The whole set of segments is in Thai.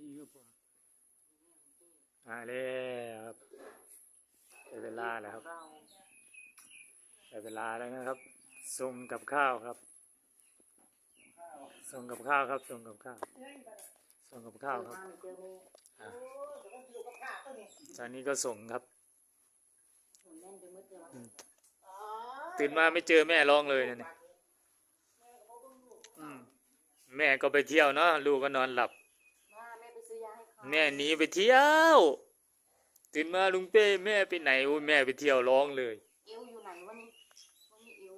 ดีครับผมมาแล้วครับได้เวลาแล้วครับเราได้เวลาแล้วนะครับส่งกับข้าวครับส่งกับข้าวครับส่งกับข้าวส่งกับข้าวครับมาเจอแม่อะโอ้ยเดี๋ยวมันอยู่กับข้าตัวนี้ตอนนี้ก็ส่งครับหมุนแน่นไปหมดเลยวะอืมอ๋อตื่นมาไม่เจอแม่ร้องเลยนะเนี่ยอืมแม่ก็ไปเที่ยวเนาะลูกก็นอนหลับ แม่หนีไปเที่ยวตื่นมาลุงเป้แม่ไปไหนโอ้ยแม่ไปเที่ยวร้องเลยเอวอยู่ไหนวะนี่วันนี้เอว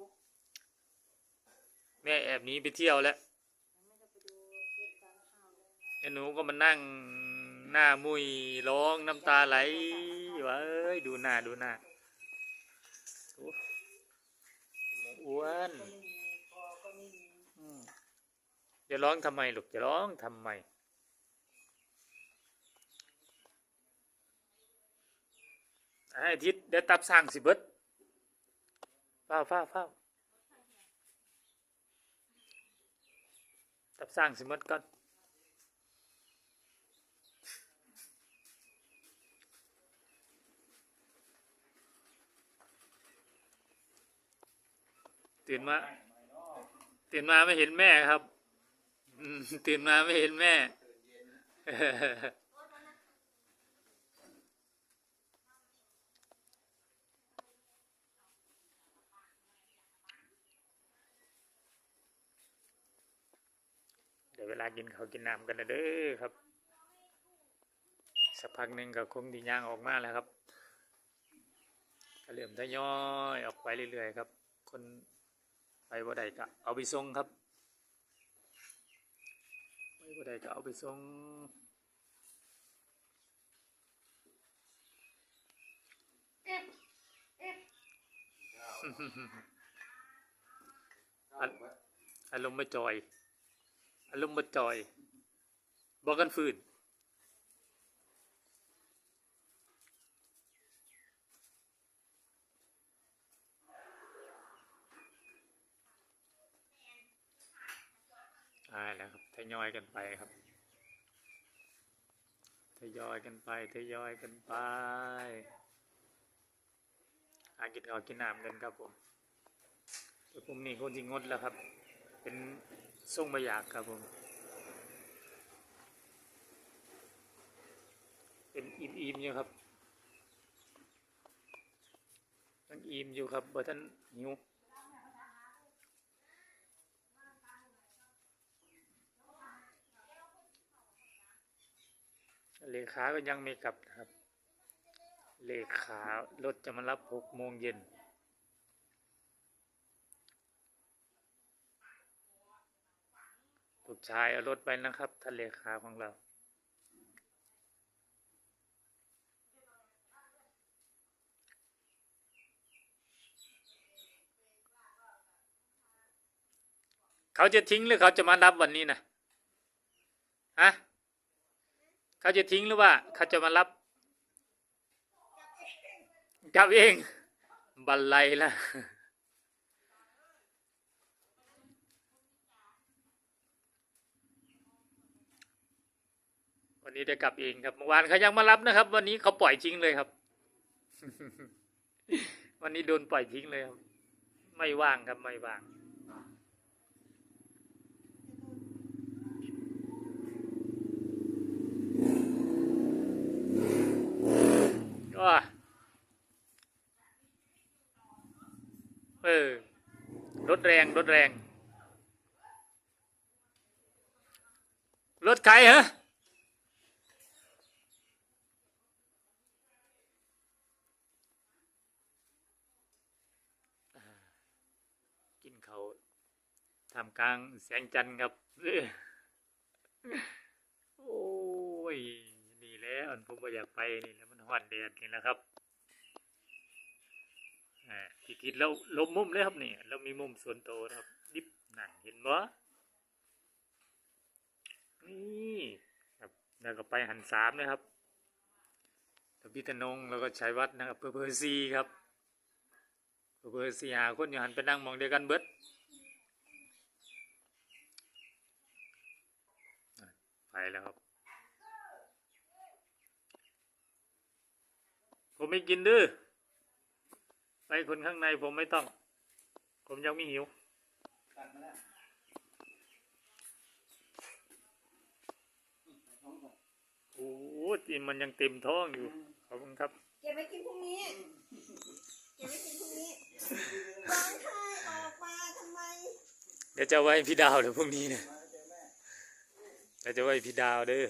แม่แอบหนีไปเที่ยวแล้วแม่จะไปดูเก็บจานข้าวเลยไอ้หนูก็มานั่งหน้ามุยร้องน้ำตาไหลวะเอ้ยดูหน้าดูหน้าโอ้หมูอ้วนก็ไม่มีพอก็ไม่มีอืมจะร้องทำไมลูกจะร้องทำไม อ้ทิศเดี๋ยวตับสร้างสิเบิดเฝ้าเฝ้าเฝ้าตับสร้างสิเบิดก่อนตื่นมาตื่นมาไม่เห็นแม่ครับตื่นมาไม่เห็นแม่ เดี๋ยวเวลากินเขาวกินน้ำกันนะเด้อครับ สักพักหนึ่งก็คงดีย่างออกมาแล้วครับก็เริ่มทยอยออกไปเรื่อยๆครับ คนไปบ่ได้ก็เอาไปส่งครับไปบ่ได้ก็เอาไปส่งอันอารมณ์ไม่จอย อารมณ์ไม่จอยบอกกันฟืนอ่าแล้วครับทยอยกันไปครับทยอยกันไปทยอยกันไปหากินข้าวกินน้ำกันครับผมแต่ผมนี่คนที่งดแล้วครับ เป็น ส่งมาอยากครับผม เป็นอิ่มอิมๆอยู่ครับยังอิ่มอยู่ครับบ่ท่านหิวเลขาก็ยังไม่กลับครับ เลขารถจะมารับหกโมงเย็น ลูกชาย เอารถไปนะครับท่านเลขาของเรา เขาจะทิ้งหรือเขาจะมารับวันนี้นะฮะเขาจะทิ้งหรือว่า เขาจะมารับกลับเองบันไลละ วันนี้ได้กลับเองครับเมื่อวานเขายังมารับนะครับ วันนี้เขาปล่อยทิ้งเลยครับ วันนี้โดนปล่อยทิ้งเลยครับ ไม่ว่างครับไม่ว่างก็เออรถแรงรถแรงรถใครฮะ นเขาทำกลางแสงจันทร์ครับ โอ้ย นี่แหล้วผมอยากไปนี่แล้วมันหอนแดดนี่แหละครับอ่าที่ทิศเราลมมุมเลยครับนี่เรามีมุมส่วนโตวนะครับ ดิบนั่นเห็นบ่นี่ครับแล้วก็ไปหันสามนะครับพี่ธนงแล้วก็ชัยวัฒน์นะครับเพื่อเพื่อซีครับ เพื่อสียาคนอยู่หันไปนั่งมองเดียวกันเบิดไปแล้วครับ ผมไม่กินดื้อไปคนข้างในผมไม่ต้อง ผมยังไม่หิวโอ้จีนมันยังเต็มท้องอยู่ ขอบคุณครับ เก็บไว้กินพรุ่งนี้ เก็บไว้กินพรุ่งนี้ร้องไห้ออกมาทำไม เดี๋ยวจะไว้พี่ดาวเดี๋ยวพรุ่งนี้เนี่ยมาเจอแม่เดี๋ยวจะไว้พี่ดาวเด้อ